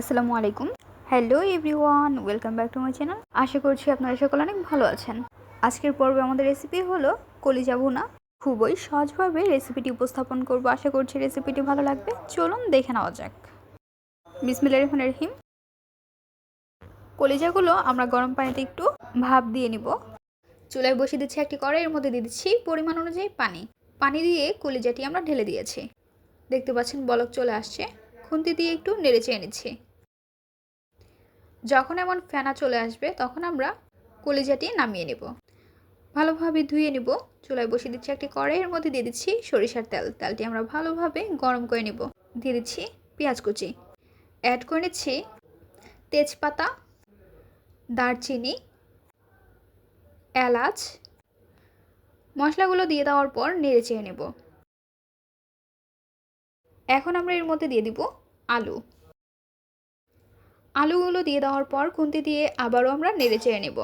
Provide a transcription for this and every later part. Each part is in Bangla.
আসসালামু আলাইকুম। Hello everyone welcome back to my channel আশা করছি আপনারা সকলে অনেক ভালো আছেন। আজকের পর্বে আমাদের রেসিপি হলো কলিজা ভুনা খুবই সহজভাবে রেসিপিটি উপস্থাপন করব। আশা করছি রেসিপিটি ভালো লাগবে। চলুন দেখে নেওয়া যাক। বিসমিল্লা রহমান রহিম। কলিজাগুলো আমরা গরম পানিতে একটু ভাপ দিয়ে নিব। চুলায় বসিয়ে দিচ্ছি একটি কড়াইয়ের মধ্যে দিয়ে দিচ্ছি পরিমাণ অনুযায়ী পানি। পানি দিয়ে কলিজাটি আমরা ঢেলে দিয়েছি। দেখতে পাচ্ছেন বলক চলে আসছে। খুন্তি দিয়ে একটু নেড়ে চেয়ে নিচ্ছি। যখন এমন ফেনা চলে আসবে, তখন আমরা কলিজাটি নামিয়ে নেব। ভালোভাবে ধুয়ে নেব। চুলায় বসিয়ে দিচ্ছি একটি কড়াইয়ের মধ্যে, দিয়ে দিচ্ছি সরিষার তেল। তেলটি আমরা ভালোভাবে গরম করে নেব। দিয়ে দিচ্ছি পেঁয়াজ কুচি। অ্যাড করে নিচ্ছি তেজপাতা, দারচিনি, এলাচ। মশলাগুলো দিয়ে দেওয়ার পর নেড়ে চেয়ে নেব। এখন আমরা এর মধ্যে দিয়ে দিব আলু। আলুগুলো দিয়ে দেওয়ার পর খুন্তি দিয়ে আবারও আমরা নেড়ে চেড়ে নেব।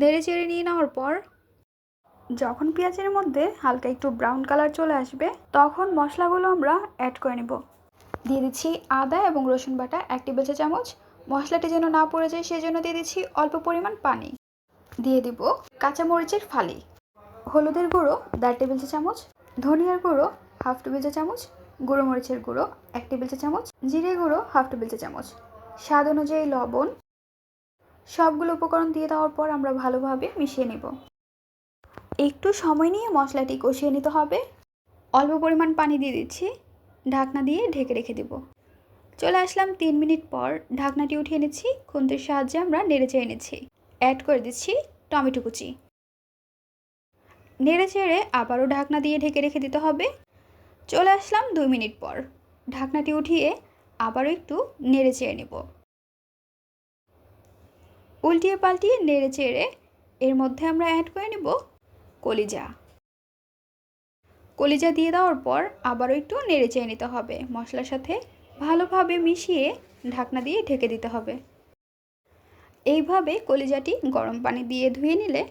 নেড়ে চেড়ে নিয়ে নেওয়ার পর যখন পেঁয়াজের মধ্যে হালকা একটু ব্রাউন কালার চলে আসবে, তখন মশলাগুলো আমরা অ্যাড করে নেব। দিয়ে দিচ্ছি আদা এবং রসুন বাটা এক টেবিল চা চামচ। মশলাটি যেন না পড়ে যায় সেই জন্য দিয়ে দিচ্ছি অল্প পরিমাণ পানি। দিয়ে দিব কাঁচামরিচের ফালি। হলুদের গুঁড়ো দেড় টেবিল চা চামচ। ধনিয়ার গুঁড়ো হাফ টেবিল চা চামচ। গুঁড়ো মরিচের গুঁড়ো, এক টেবিল চা চামচ, জিরে গুঁড়ো, হাফ টেবিল চা চামচ। স্বাদ অনুযায়ী লবণ। সবগুলো উপকরণ দিয়ে দেওয়ার পর আমরা ভালোভাবে মিশিয়ে নেব। একটু সময় নিয়ে মশলাটি কষিয়ে নিতে হবে। অল্প পরিমাণ পানি দিয়ে দিচ্ছি। ঢাকনা দিয়ে ঢেকে রেখে দেব। চলে আসলাম তিন মিনিট পর ঢাকনাটি উঠিয়ে নিচ্ছি। খুন্তির সাহায্যে আমরা নেড়ে চেড়ে নিচ্ছি। অ্যাড করে দিচ্ছি টমেটো কুচি। নেড়ে চেড়ে আবারও ঢাকনা দিয়ে ঢেকে রেখে দিতে হবে। চলে আসলাম দুই মিনিট পর। ঢাকনাটি উঠিয়ে আবারও একটু নেড়ে চেড়ে নেব। উল্টিয়ে পাল্টিয়ে নেড়ে চেড়ে এর মধ্যে আমরা অ্যাড করে নেব কলিজা। কলিজা দিয়ে দেওয়ার পর আবারও একটু নেড়ে চেয়ে নিতে হবে। মশলার সাথে ভালোভাবে মিশিয়ে ঢাকনা দিয়ে ঢেকে দিতে হবে। এইভাবে কলিজাটি গরম পানি দিয়ে ধুয়ে নিলে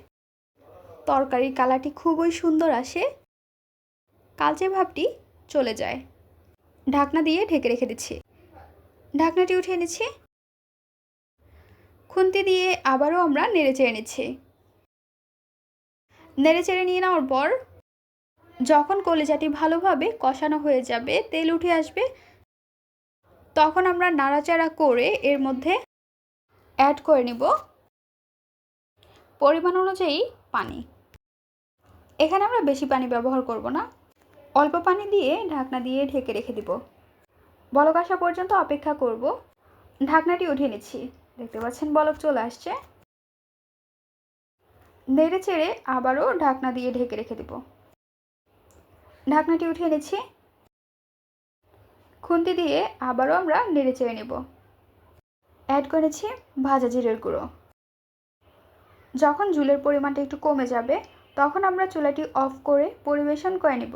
তরকারির কালারটি খুবই সুন্দর আসে। কালচে ভাবটি চলে যায়। ঢাকনা দিয়ে ঢেকে রেখে দিচ্ছি। ঢাকনাটি উঠিয়ে নিচ্ছি। খুন্তি দিয়ে আবারও আমরা নেড়ে চেড়ে নিচ্ছি। নেড়ে চেড়ে নিয়ে নেওয়ার পর যখন কলিজাটি ভালোভাবে কষানো হয়ে যাবে, তেল উঠে আসবে, তখন আমরা নাড়াচাড়া করে এর মধ্যে অ্যাড করে নিব পরিমাণ অনুযায়ী পানি। এখানে আমরা বেশি পানি ব্যবহার করব না। অল্প পানি দিয়ে ঢাকনা দিয়ে ঢেকে রেখে দিব। বলক আসা পর্যন্ত অপেক্ষা করব। ঢাকনাটি উঠিয়ে নিচ্ছি। দেখতে পাচ্ছেন বলক চলে আসছে। নেড়ে চেড়ে আবারও ঢাকনা দিয়ে ঢেকে রেখে দিব। ঢাকনাটি উঠিয়ে নিচ্ছি। খুন্তি দিয়ে আবারও আমরা নেড়ে চেড়ে নেব। অ্যাড করেছি ভাজা জিরের গুঁড়ো। যখন জুলের পরিমাণটা একটু কমে যাবে, তখন আমরা চুলাটি অফ করে পরিবেশন করে নেব।